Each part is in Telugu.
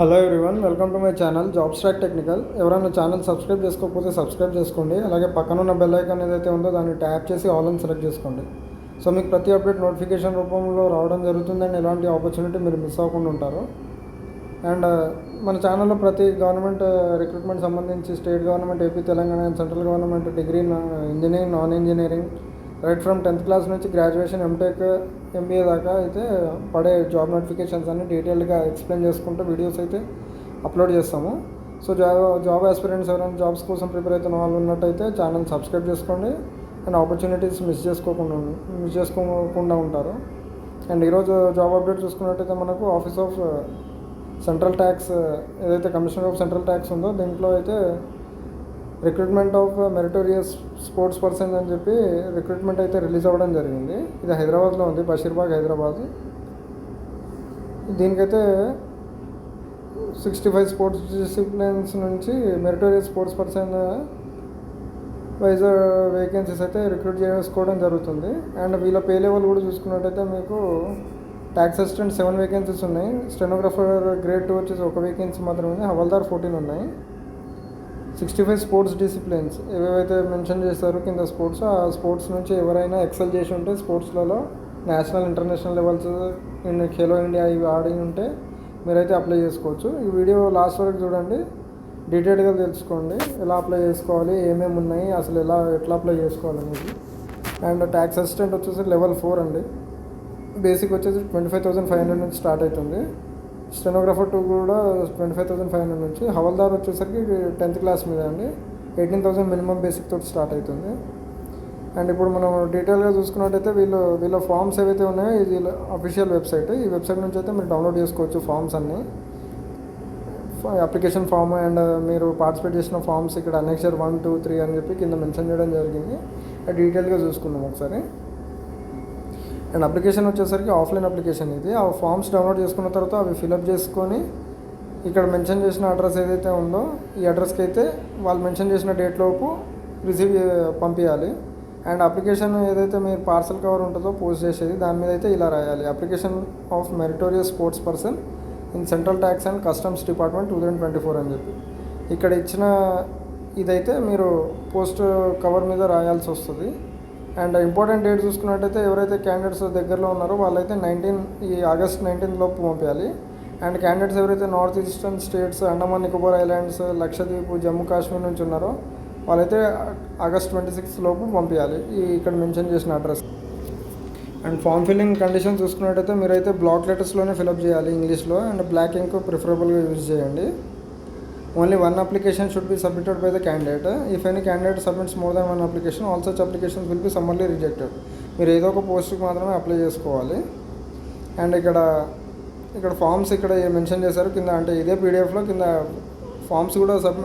Hello everyone welcome to my channel job struck technical ఎవరైనా ఛానల్ సబ్స్క్రైబ్ చేసుకోకపోతే సబ్స్క్రైబ్ చేసుకోండి. అలాగే పక్కన ఉన్న బెల్ ఐకాన్ ఏదైతే ఉందో దాన్ని ట్యాప్ చేసి ఆల్ అని సెలెక్ట్ చేసుకోండి. సో మీకు ప్రతి అప్డేట్ నోటిఫికేషన్ రూపంలో రావడం జరుగుతుంది అండ్ ఎలాంటి ఆపర్చునిటీ మీరు మిస్ అవ్వకుండా ఉంటారు. అండ్ uh, మన ఛానల్లో ప్రతి గవర్నమెంట్ రిక్రూట్మెంట్ uh, సంబంధించి state government AP Telangana and central government degree engineering non engineering right from tenth class నుంచి గ్రాడ్యుయేషన్ ఎంటెక్ ఎంబీఏ దాకా అయితే పడే జాబ్ నోటిఫికేషన్స్ అన్ని డీటెయిల్డ్గా ఎక్స్ప్లెయిన్ చేసుకుంటూ వీడియోస్ అయితే అప్లోడ్ చేస్తాము. సో జాబ్ జాబ్ ఆస్పిరెంట్స్ ఎవరైనా జాబ్స్ కోసం ప్రిపేర్ అవుతున్న వాళ్ళు ఉన్నట్టయితే ఛానల్ సబ్స్క్రైబ్ చేసుకోండి. అండ్ ఆపర్చునిటీస్ మిస్ చేసుకోకుండా మిస్ చేసుకోకుండా ఉంటారు. అండ్ ఈరోజు జాబ్ అప్డేట్ చూసుకున్నట్టయితే మనకు ఆఫీస్ ఆఫ్ సెంట్రల్ ట్యాక్స్ ఏదైతే కమిషనర్ ఆఫ్ సెంట్రల్ ట్యాక్స్ ఉందో దీంట్లో అయితే recruitment of meritorious sports person అని చెప్పి రిక్రూట్మెంట్ అయితే రిలీజ్ అవ్వడం జరిగింది. ఇది హైదరాబాద్లో ఉంది బషీర్బాగ్ హైదరాబాద్. దీనికైతే సిక్స్టీ ఫైవ్ స్పోర్ట్స్ డిసిప్లిన్స్ నుంచి meritorious sports person wise vacancies అయితే రిక్రూట్ చేసుకోవడం జరుగుతుంది. అండ్ వీళ్ళ పే లెవెల్ కూడా చూసుకున్నట్టయితే మీకు ట్యాక్స్ అసిస్టెంట్ సెవెన్ వేకెన్సీస్ ఉన్నాయి. స్టెనోగ్రఫర్ గ్రేడ్ టూ వచ్చేసి ఒక వేకెన్సీ మాత్రమే ఉంది. హవల్దార్ ఫోర్టీన్ ఉన్నాయి. సిక్స్టీ ఫైవ్ స్పోర్ట్స్ డిసిప్లిన్స్ ఏవేవైతే మెన్షన్ చేస్తారో కింద స్పోర్ట్స్ ఆ స్పోర్ట్స్ నుంచి ఎవరైనా ఎక్సెల్ చేసి ఉంటే స్పోర్ట్స్లలో national international levels Khelo India ఇవి ఆడి ఉంటే మీరైతే అప్లై చేసుకోవచ్చు. ఈ వీడియో లాస్ట్ వరకు చూడండి. డీటెయిల్గా తెలుసుకోండి. ఎలా అప్లై చేసుకోవాలి? ఏమేమి ఉన్నాయి? అసలు ఎలా ఎట్లా అప్లై చేసుకోవాలి అనేది అండ్ ట్యాక్స్ అసిస్టెంట్ వచ్చేసి లెవెల్ ఫోర్ అండి. బేసిక్ వచ్చేసి twenty five thousand five hundred నుంచి స్టార్ట్ అవుతుంది. స్టెనోగ్రాఫర్ టూ కూడా twenty five thousand five hundred నుంచి హవల్దార్ వచ్చేసరికి టెన్త్ క్లాస్ మీద అండి. ఎయిటీన్ థౌసండ్ మినిమం బేసిక్ తోటి స్టార్ట్ అవుతుంది అండ్ ఇప్పుడు మనం డీటెయిల్గా చూసుకున్నట్టయితే వీళ్ళు వీళ్ళ ఫామ్స్ ఏవైతే ఉన్నాయో ఇది అఫీషియల్ వెబ్సైట్ ఈ వెబ్సైట్ నుంచి అయితే మీరు డౌన్లోడ్ చేసుకోవచ్చు ఫామ్స్ అన్నీ. అప్లికేషన్ ఫామ్ అండ్ మీరు పార్టిసిపేట్ చేసిన ఫామ్స్ ఇక్కడ అనెక్చర్ వన్ టూ త్రీ అని చెప్పి కింద మెన్షన్ చేయడం జరిగింది. డీటెయిల్గా చూసుకుందాం ఒకసారి. అండ్ అప్లికేషన్ వచ్చేసరికి ఆఫ్లైన్ అప్లికేషన్ ఇది. ఆ ఫామ్స్ డౌన్లోడ్ చేసుకున్న తర్వాత అవి ఫిలప్ చేసుకొని ఇక్కడ మెన్షన్ చేసిన అడ్రస్ ఏదైతే ఉందో ఈ అడ్రస్కి అయితే వాళ్ళు మెన్షన్ చేసిన డేట్ లోపు రిసీవ్ పంపించాలి అండ్ అప్లికేషన్ ఏదైతే మీరు పార్సల్ కవర్ ఉంటుందో పోస్ట్ చేసేది దాని మీద అయితే ఇలా రాయాలి. Application of meritorious sports person in central tax and customs department two thousand twenty four అని చెప్పి. ఇక్కడ ఇచ్చిన ఇదైతే మీరు పోస్ట్ కవర్ మీద రాయాల్సి వస్తుంది. అండ్ ఇంపార్టెంట్ డేట్ చూసుకున్నట్టయితే ఎవరైతే క్యాండిడేట్స్ దగ్గరలో ఉన్నారో వాళ్ళైతే నైన్టీన్ ఈ ఆగస్ట్ నైన్టీన్ లోపు పంపించాలి. అండ్ క్యాండిడేట్స్ ఎవరైతే north eastern states Andaman Nicobar islands Lakshadweep Jammu Kashmir నుంచి ఉన్నారో వాళ్ళైతే ఆగస్ట్ ట్వంటీ సిక్స్ లోపు పంపించాలి. ఈ ఇక్కడ మెన్షన్ చేసిన address. And form filling condition చూసుకున్నట్టయితే మీరైతే బ్లాక్ లెటర్స్లోనే ఫిలప్ చేయాలి ఇంగ్లీష్లో. అండ్ బ్లాక్ ఇంక్ ప్రిఫరబుల్గా యూజ్ చేయండి. Only one application should be submitted by the candidate if any candidate submits more than one application all such application will be summarily rejected మీరు ఏదో ఒక పోస్ట్కి మాత్రమే అప్లై చేసుకోవాలి. అండ్ ఇక్కడ ఇక్కడ ఫామ్స్ ఇక్కడ మెన్షన్ చేశారు కింద అంటే ఇదే పీడిఎఫ్లో కింద ఫామ్స్ కూడా సబ్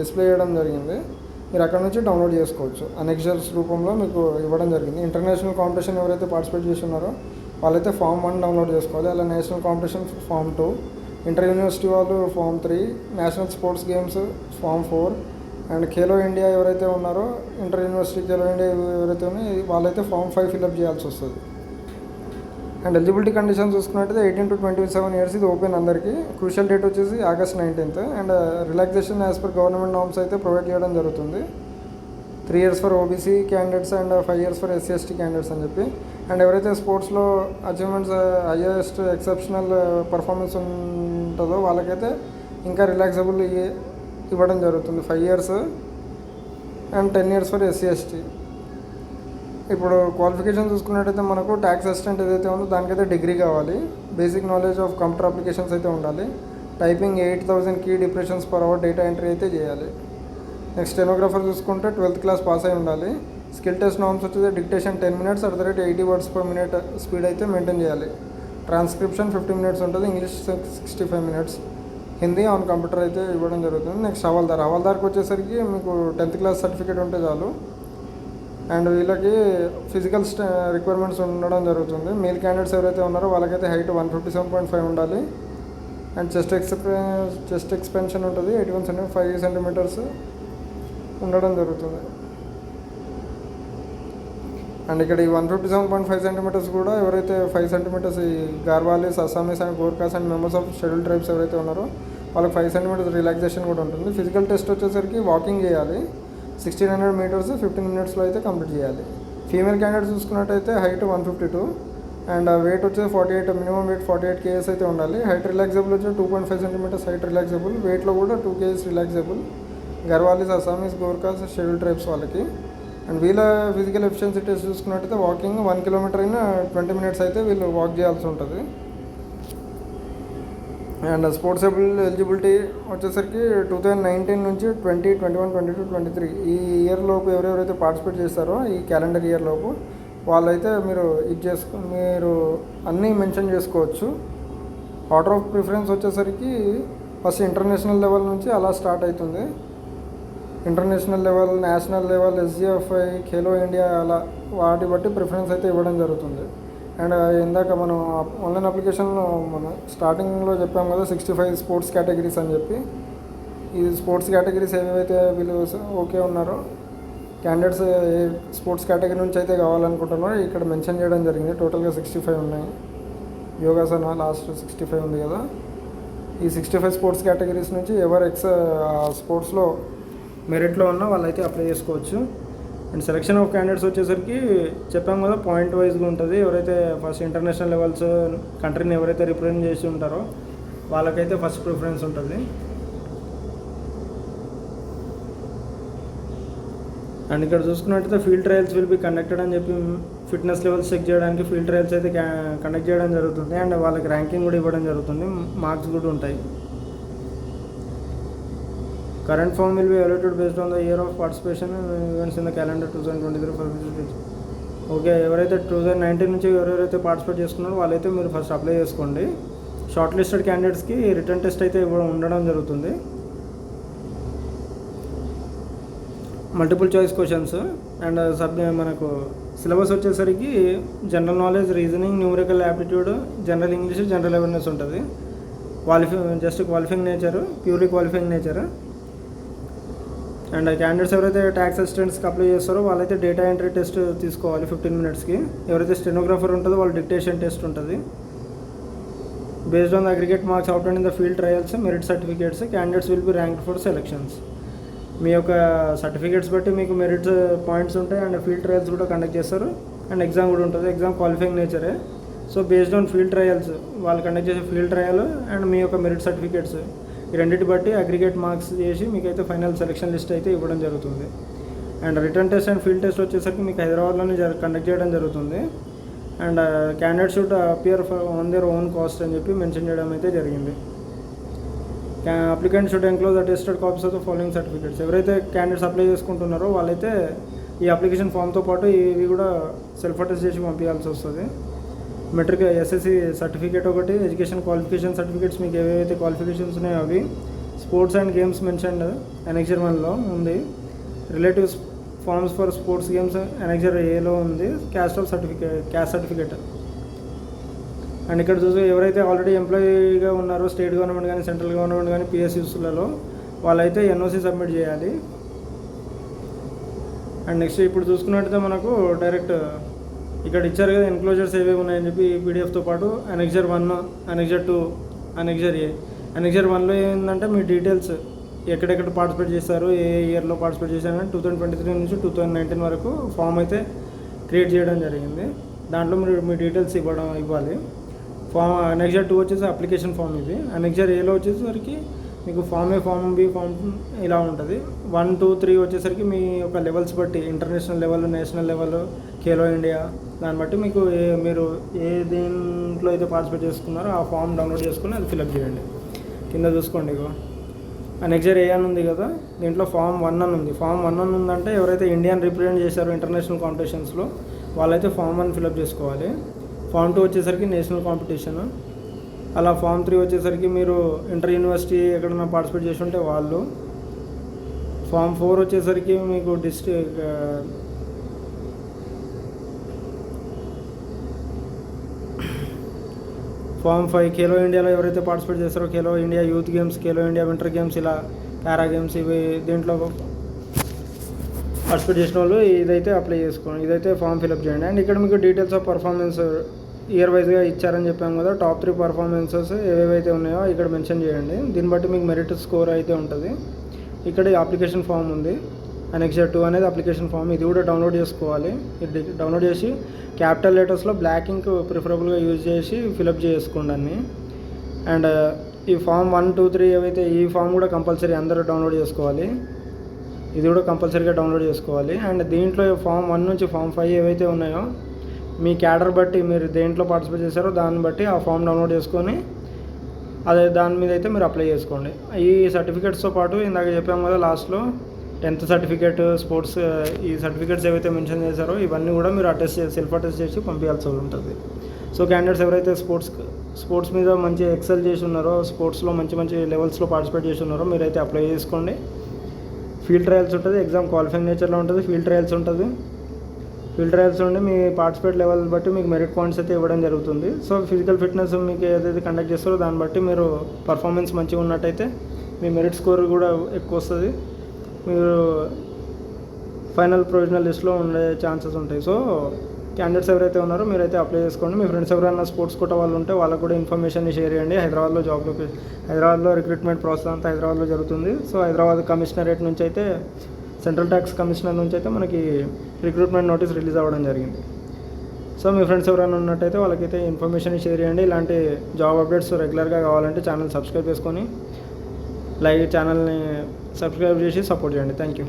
డిస్ప్లే చేయడం జరిగింది. మీరు అక్కడ నుంచి డౌన్లోడ్ చేసుకోవచ్చు. అనెక్షర్స్ రూపంలో మీకు ఇవ్వడం జరిగింది. ఇంటర్నేషనల్ కాంపిటీషన్ ఎవరైతే పార్టిసిపేట్ చేస్తున్నారో వాళ్ళైతే ఫామ్ వన్ డౌన్లోడ్ చేసుకోవాలి. అలా national competition form two inter university వాళ్ళు form three national sports games form four and Khelo India ఎవరైతే ఉన్నారో ఇంటర్ యూనివర్సిటీ ఖేలో ఇండియా ఎవరైతే ఉన్నాయో వాళ్ళైతే ఫామ్ ఫైవ్ ఫిల్అప్ చేయాల్సి వస్తుంది. అండ్ ఎలిజిబిలిటీ కండిషన్ చూసుకున్నట్టయితే eighteen to twenty seven years ఇది ఓపెన్ అందరికీ. క్రూషియల్ డేట్ వచ్చేసి August nineteenth. And relaxation as per government norms అయితే ప్రొవైడ్ చేయడం జరుగుతుంది. Three years for OBC candidates and five years for SC ST candidates అని చెప్పి. అండ్ ఎవరైతే స్పోర్ట్స్లో అచీవ్మెంట్స్ హైయెస్ట్ ఎక్సెప్షనల్ పర్ఫార్మెన్స్ ఉంటుందో వాళ్ళకైతే ఇంకా రిలాక్సబుల్ ఇవ్వడం జరుగుతుంది. Five years and ten years for SC ST ఇప్పుడు క్వాలిఫికేషన్ చూసుకున్నట్టయితే మనకు ట్యాక్స్ అసిస్టెంట్ ఏదైతే ఉందో దానికైతే డిగ్రీ కావాలి. Basic knowledge of computer applications అయితే ఉండాలి. Typing eight thousand key depressions per hour data entry అయితే చేయాలి. నెక్స్ట్ స్టెనోగ్రాఫర్ చూసుకుంటే ట్వెల్త్ క్లాస్ పాస్ అయి ఉండాలి. స్కిల్ టెస్ట్ నామ్స్ వచ్చేది dictation ten minutes at the rate eighty words per minute speed అయితే మెయింటైన్ చేయాలి. ట్రాన్స్క్రిప్షన్ ఫిఫ్టీ మినిట్స్ ఉంటుంది English sixty five minutes. Hindi on computer అయితే ఇవ్వడం జరుగుతుంది. నెక్స్ట్ హవాల్దార్. హవాల్దార్కి వచ్చేసరికి మీకు టెన్త్ క్లాస్ సర్టిఫికేట్ ఉంటే చాలు. అండ్ వీళ్ళకి ఫిజికల్ రిక్వైర్మెంట్స్ ఉండడం జరుగుతుంది. మేల్ క్యాండిడేట్స్ ఎవరైతే ఉన్నారో వాళ్ళకైతే height one fifty seven point five ఉండాలి. అండ్ చెస్ట్ ఎక్స్పె చెస్ట్ ఎక్స్పెన్షన్ ఉంటుంది. ఎయిటీ వన్ సెంటీ ఫైవ్ సెంటీమీటర్స్ ఉండడం జరుగుతుంది. అండ్ ఇక్కడ ఈ one fifty seven point five centimetres కూడా ఎవరైతే ఫైవ్ సెంటీమీటర్స్ ఈ Garhwalis Assamese and Gorkhas and members of scheduled tribes ఎవరైతే ఉన్నారో వాళ్ళకి ఫైవ్ సెంటీమీటర్స్ రిలాక్సేషన్ కూడా ఉంటుంది. ఫిజికల్ టెస్ట్ వచ్చేసరికి వాకింగ్ చేయాలి. సిక్స్టీన్ హండ్రెడ్ మీటర్స్ ఫిఫ్టీన్ మినిట్స్లో అయితే కంప్లీట్ చేయాలి. ఫీమేల్ క్యాండిడేట్ చూసుకున్నట్టయితే height one fifty two and weight వచ్చేసి forty eight minimum weight forty eight kgs అయితే ఉండాలి. హైట్ రిలాక్సేబుల్ వచ్చి two point five centimetres height relaxable. వెయిట్లో కూడా two kgs relaxable. Garhwalis Assamese Gorkhas scheduled tribes వాళ్ళకి. అండ్ వీళ్ళ ఫిజికల్ ఎఫిషియన్సీ టెస్ట్ చూసుకున్నట్టయితే వాకింగ్ వన్ కిలోమీటర్ అయినా ట్వంటీ మినిట్స్ అయితే వీళ్ళు వాక్ చేయాల్సి ఉంటుంది. అండ్ స్పోర్ట్స్ ఎలిజిబిలిటీ వచ్చేసరికి టూ థౌజండ్ నైన్టీన్ నుంచి twenty twenty one twenty two twenty three ఈ ఇయర్ లోపు ఎవరెవరైతే పార్టిసిపేట్ చేస్తారో ఈ క్యాలెండర్ ఇయర్ లోపు వాళ్ళైతే మీరు ఇది చేసుకో మీరు అన్నీ మెన్షన్ చేసుకోవచ్చు. ఆర్డర్ ఆఫ్ ప్రిఫరెన్స్ వచ్చేసరికి ఫస్ట్ ఇంటర్నేషనల్ లెవెల్ నుంచి అలా స్టార్ట్ అవుతుంది. International level national level SGFI Khelo India అలా వాటి బట్టి ప్రిఫరెన్స్ అయితే ఇవ్వడం జరుగుతుంది. అండ్ ఇందాక మనం ఆన్లైన్ అప్లికేషన్లో మన స్టార్టింగ్లో చెప్పాం కదా సిక్స్టీ ఫైవ్ స్పోర్ట్స్ కేటగిరీస్ అని చెప్పి. ఈ స్పోర్ట్స్ కేటగిరీస్ ఏవైతే వీళ్ళు ఓకే ఉన్నారో క్యాండిడేట్స్ ఏ స్పోర్ట్స్ కేటగిరీ నుంచి అయితే కావాలనుకుంటున్నారో ఇక్కడ మెన్షన్ చేయడం జరిగింది. టోటల్గా సిక్స్టీ ఫైవ్ ఉన్నాయి. యోగాసన లాస్ట్ సిక్స్టీ ఫైవ్ ఉంది కదా. ఈ సిక్స్టీ ఫైవ్ స్పోర్ట్స్ కేటగిరీస్ నుంచి ఎవరు ఎక్స్ స్పోర్ట్స్లో మెరిట్లో ఉన్న వాళ్ళైతే అప్లై చేసుకోవచ్చు. అండ్ సెలెక్షన్ ఆఫ్ క్యాండిడేట్స్ వచ్చేసరికి చెప్పాం కదా పాయింట్ వైజ్గా ఉంటుంది. ఎవరైతే ఫస్ట్ ఇంటర్నేషనల్ లెవెల్స్ కంట్రీని ఎవరైతే రిప్రజెంట్ చేసి ఉంటారో వాళ్ళకైతే ఫస్ట్ ప్రిఫరెన్స్ ఉంటుంది. అండ్ ఇక్కడ చూసుకున్నట్టయితే field trials will be conducted అని చెప్పి ఫిట్నెస్ లెవెల్స్ చెక్ చేయడానికి ఫీల్డ్ ట్రయల్స్ అయితే కండక్ట్ చేయడం జరుగుతుంది. అండ్ వాళ్ళకి ర్యాంకింగ్ కూడా ఇవ్వడం జరుగుతుంది. మార్క్స్ కూడా ఉంటాయి. Current form will be evaluated based on the year of participation events in the calendar two thousand twenty three for okay ఎవరైతే టూ థౌసండ్ నైన్టీన్ నుంచి ఎవరెవరైతే పార్టిసిపేట్ చేసుకున్నారో వాళ్ళైతే మీరు ఫస్ట్ అప్లై చేసుకోండి. షార్ట్ లిస్టెడ్ క్యాండిడేట్స్కి రిటర్న్ టెస్ట్ అయితే ఇవ్వడం ఉండడం జరుగుతుంది. Multiple choice questions and sub మనకు సిలబస్ వచ్చేసరికి general knowledge reasoning numerical aptitude general English general awareness ఉంటుంది. Qualify just qualifying nature purely qualifying nature and candidates ఎవరైతే ట్యాక్స్ అసిస్టెంట్స్కి అప్లై చేస్తారో వాళ్ళైతే డేటా ఎంట్రీ టెస్ట్ తీసుకోవాలి ఫిఫ్టీన్ మినిట్స్కి ఎవరైతే స్టెనోగ్రాఫర్ ఉంటుందో వాళ్ళ డిక్టేషన్ టెస్ట్ ఉంటుంది. Based on aggregate marks out in the field trials merit certificates candidates will be rank for selections మీ యొక్క సర్టిఫికేట్స్ బట్టి మీకు మెరిట్ పాయింట్స్ ఉంటాయి అండ్ ఫీల్డ్ ట్రయల్స్ కూడా కండక్ట్ చేస్తారు. అండ్ ఎగ్జామ్ కూడా ఉంటుంది. Exam qualifying నేచరే so based on field trials వాళ్ళు కండక్ట్ చేసే ఫీల్డ్ ట్రయల్ అండ్ మీ యొక్క మెరిట్ సర్టిఫికేట్స్ ఈ రెండింటి బట్టి అగ్రిగేట్ మార్క్స్ చేసి మీకు అయితే ఫైనల్ సెలక్షన్ లిస్ట్ అయితే ఇవ్వడం జరుగుతుంది. And written test and field test వచ్చేసరికి మీకు హైదరాబాద్లోనే జర కండక్ట్ చేయడం జరుగుతుంది. And candidate should appear on their own cost అని చెప్పి మెన్షన్ చేయడం అయితే జరిగింది. Applicant should enclose attested copies of following certificates ఎవరైతే క్యాండిడేట్స్ అప్లై చేసుకుంటున్నారో వాళ్ళైతే ఈ అప్లికేషన్ ఫామ్తో పాటు ఇవి కూడా సెల్ఫ్ అటెస్ట్ చేసి పంపించాల్సి వస్తుంది. మెట్రిక్ ఎస్ఎస్సి సర్టిఫికేట్ ఒకటి ఎడ్యుకేషన్ క్వాలిఫికేషన్ సర్టిఫికేట్స్ మీకు ఏవైతే క్వాలిఫికేషన్స్ ఉన్నాయో అవి. Sports and games mentioned annexure వన్లో ఉంది. Relatives forms for sports games annexure ఏలో ఉంది. Caste of certificate caste certificate. And ఇక్కడ చూసి ఎవరైతే ఆల్రెడీ ఎంప్లాయీగా ఉన్నారో స్టేట్ గవర్నమెంట్ కానీ సెంట్రల్ గవర్నమెంట్ కానీ పిఎస్యూస్లలో వాళ్ళైతే ఎన్ఓసి సబ్మిట్ చేయాలి. అండ్ నెక్స్ట్ ఇప్పుడు చూసుకున్నట్టయితే మనకు డైరెక్ట్ ఇక్కడ ఇచ్చారు కదా ఎన్క్లోజర్స్ ఏవేవి ఉన్నాయని చెప్పి పీడిఎఫ్తో పాటు annexure one annexure two annexure A annexure వన్లో ఏంటంటే మీ డీటెయిల్స్ ఎక్కడెక్కడ పార్టిసిపేట్ చేశారు ఏ ఇయర్లో పార్టిసిపేట్ చేశారు టూ థౌజండ్ ట్వంటీ త్రీ నుంచి టూ థౌజండ్ నైన్టీన్ వరకు ఫామ్ అయితే క్రియేట్ చేయడం జరిగింది. దాంట్లో మీరు మీ డీటెయిల్స్ ఇవ్వడం ఇవ్వాలి. ఫామ్ అనెక్జర్ టూ వచ్చేసి అప్లికేషన్ ఫామ్ ఇది. అనెక్జర్ ఏలో వచ్చేసరికి మీకు form A form B form ఇలా ఉంటుంది. వన్ టూ త్రీ వచ్చేసరికి మీ యొక్క లెవెల్స్ బట్టి international level national level Khelo India దాన్ని బట్టి మీకు ఏ మీరు ఏ దీంట్లో అయితే పార్టిసిపేట్ చేసుకున్నారో ఆ ఫామ్ డౌన్లోడ్ చేసుకుని అది ఫిలప్ చేయండి. కింద చూసుకోండి ఇగో. నెక్స్ట్ ఏ అని ఉంది కదా దీంట్లో ఫామ్ వన్ అని ఉంది. ఫామ్ వన్ అని ఉందంటే ఎవరైతే ఇండియన్ రిప్రజెంట్ చేశారో ఇంటర్నేషనల్ కాంపిటీషన్స్లో వాళ్ళైతే ఫామ్ వన్ ఫిలప్ చేసుకోవాలి. ఫామ్ టూ వచ్చేసరికి నేషనల్ కాంపిటీషన్ అలా ఫామ్ త్రీ వచ్చేసరికి మీరు ఇంటర్ యూనివర్సిటీ ఎక్కడైనా పార్టిసిపేట్ చేసి ఉంటే వాళ్ళు. ఫామ్ ఫోర్ వచ్చేసరికి మీకు డిస్ట్రిక్ ఫామ్ ఫైవ్ ఖేలో ఇండియాలో ఎవరైతే పార్టిసిపేట్ చేస్తారో Khelo India youth games Khelo India winter games ఇలా పారా గేమ్స్ ఇవి దీంట్లో పార్టిసిపేట్ చేసిన వాళ్ళు ఇదైతే అప్లై చేసుకోండి ఇదైతే ఫామ్ ఫిలప్ చేయండి. అండ్ ఇక్కడ మీకు డీటెయిల్స్ ఆఫ్ పర్ఫార్మెన్స్ ఇయర్ వైజ్గా ఇచ్చారని చెప్పాము కదా. టాప్ త్రీ పర్ఫార్మెన్సెస్ ఏవేవైతే ఉన్నాయో ఇక్కడ మెన్షన్ చేయండి. దీన్ని బట్టి మీకు మెరిట్ స్కోర్ అయితే ఉంటుంది. ఇక్కడ అప్లికేషన్ ఫామ్ ఉంది. అనెక్సర్ టూ అనేది అప్లికేషన్ ఫామ్ ఇది కూడా డౌన్లోడ్ చేసుకోవాలి. ఇది డౌన్లోడ్ చేసి క్యాపిటల్ లెటర్స్లో బ్లాక్ ఇంక్ ప్రిఫరబుల్గా యూజ్ చేసి ఫిలప్ చేసుకోండి అన్ని. అండ్ ఈ ఫామ్ వన్ టూ త్రీ ఏవైతే ఈ ఫామ్ కూడా కంపల్సరీ అందరూ డౌన్లోడ్ చేసుకోవాలి. ఇది కూడా కంపల్సరీగా డౌన్లోడ్ చేసుకోవాలి. అండ్ దీంట్లో ఫామ్ వన్ నుంచి ఫామ్ ఫైవ్ ఏవైతే ఉన్నాయో మీ క్యాడర్ బట్టి మీరు దేంట్లో పార్టిసిపేట్ చేశారో దాన్ని బట్టి ఆ ఫామ్ డౌన్లోడ్ చేసుకొని అదే దాని మీద అయితే మీరు అప్లై చేసుకోండి. ఈ సర్టిఫికేట్స్తో పాటు ఇందాక చెప్పాము కదా లాస్ట్లో టెన్త్ సర్టిఫికేట్ స్పోర్ట్స్ ఈ సర్టిఫికేట్స్ ఏవైతే మెన్షన్ చేశారో ఇవన్నీ కూడా మీరు అటెస్ట్ చేసి సెల్ఫ్ అటెస్ట్ చేసి పంపించాల్సి ఉంటుంది. సో క్యాండిడేట్స్ ఎవరైతే స్పోర్ట్స్ స్పోర్ట్స్ మీద మంచి ఎక్సెల్ చేసి ఉన్నారో స్పోర్ట్స్లో మంచి మంచి లెవెల్స్లో పార్టిసిపేట్ చేసి ఉన్నారో మీరైతే అప్లై చేసుకోండి. ఫీల్డ్ ట్రయల్స్ ఉంటుంది ఎగ్జామ్ క్వాలిఫైయింగ్ నేచర్లో ఉంటుంది ఫీల్డ్ ట్రయల్స్ ఉంటుంది. ఫీల్డ్ ట్రయల్స్ నుండి మీ పార్టిసిపేట్ లెవెల్ బట్టి మీకు మెరిట్ పాయింట్స్ అయితే ఇవ్వడం జరుగుతుంది. సో ఫిజికల్ ఫిట్నెస్ మీకు ఏదైతే కండక్ట్ చేస్తారో దాన్ని బట్టి మీరు పర్ఫార్మెన్స్ మంచిగా ఉన్నట్టయితే మీ మెరిట్ స్కోర్ కూడా ఎక్కువ వస్తుంది. మీరు ఫైనల్ ప్రొవిజనల్ లిస్ట్లో ఉండే ఛాన్సెస్ ఉంటాయి. సో క్యాండిడేట్స్ ఎవరైతే ఉన్నారో మీరైతే అప్లై చేసుకోండి. మీ ఫ్రెండ్స్ ఎవరైనా స్పోర్ట్స్ కోట వాళ్ళు ఉంటే వాళ్ళకు కూడా ఇన్ఫర్మేషన్ షేర్ చేయండి. హైదరాబాద్లో జాబ్ లొకేషన్ హైదరాబాద్లో రిక్రూట్మెంట్ ప్రాసెస్ అంతా హైదరాబాద్లో జరుగుతుంది. సో హైదరాబాద్ కమిషనరేట్ నుంచి అయితే సెంట్రల్ ట్యాక్స్ కమిషనర్ నుంచి అయితే మనకి రిక్రూట్మెంట్ నోటీస్ రిలీజ్ అవ్వడం జరిగింది. సో మీ ఫ్రెండ్స్ ఎవరైనా ఉన్నట్టయితే వాళ్ళకైతే ఇన్ఫర్మేషన్ షేర్ చేయండి. ఇలాంటి జాబ్ అప్డేట్స్ రెగ్యులర్గా కావాలంటే ఛానల్ సబ్స్క్రైబ్ చేసుకొని లైక్ ఛానల్ని సబ్స్క్రైబ్ చేసి సపోర్ట్ చేయండి. Thank you